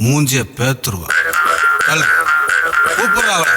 மூஞ்சிய பேத்துருவான் கூப்பிடுறாங்க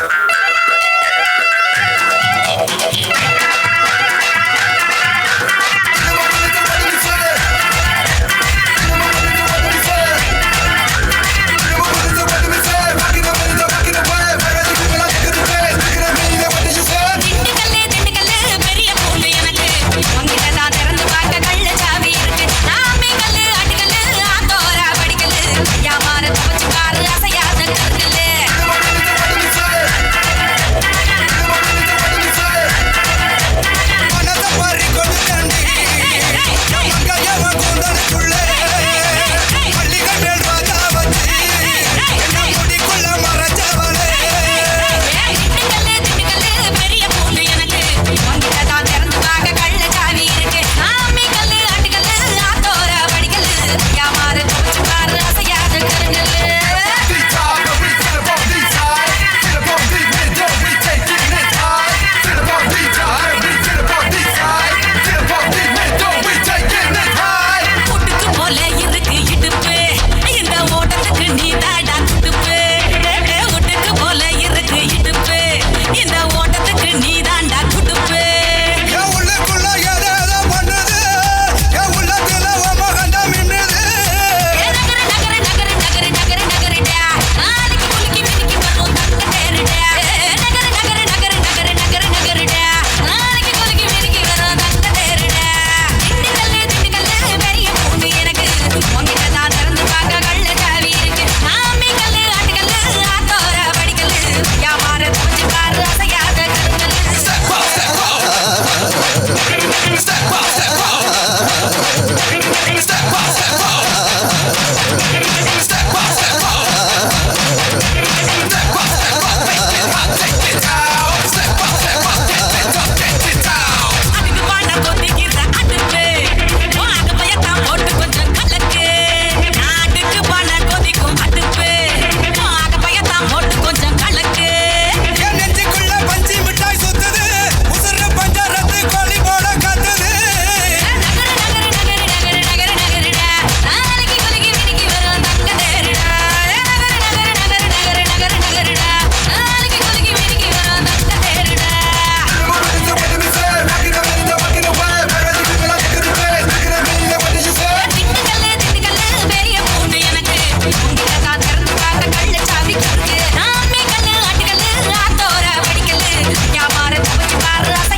Y'all bought it, but.